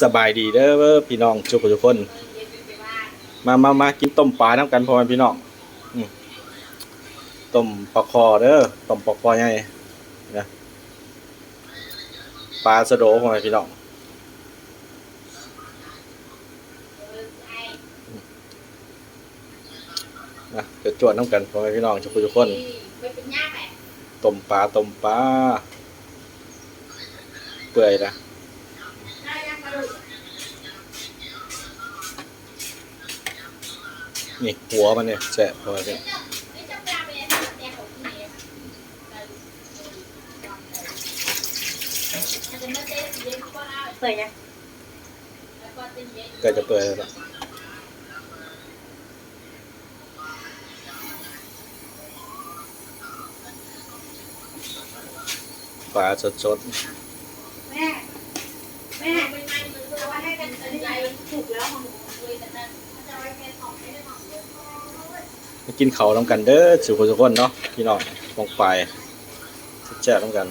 สบายดีเด้อพี่น้องทุกคนทุกคน มามามากินต้มปลาน้ำกันพอมพี่น้องต้มปลาคอเด้อต้มปลาคอใหญ่นะปลาสะโดพอมพี่น้องนะเดี๋ยวจวดน้ำกันพอมพี่น้องทุกคนทุกคนต้มปลาต้มปลาเปื่อยนะ นี่หัวมันเนี่ยแสบพ่อแม่พี่น้องเปิดยังใกล้จะเปื่อยแล้วล่ะปลาสดแม่แม่เอาไว้ให้กันอันนี้ถูกแล้วของหนูจะไว้แค่สองไม่ได้สองๆ มากินเขาน้ำกันเด้อสุขทุกคนเนาะพี่น้องมองไปแจ๊บน้ำกัน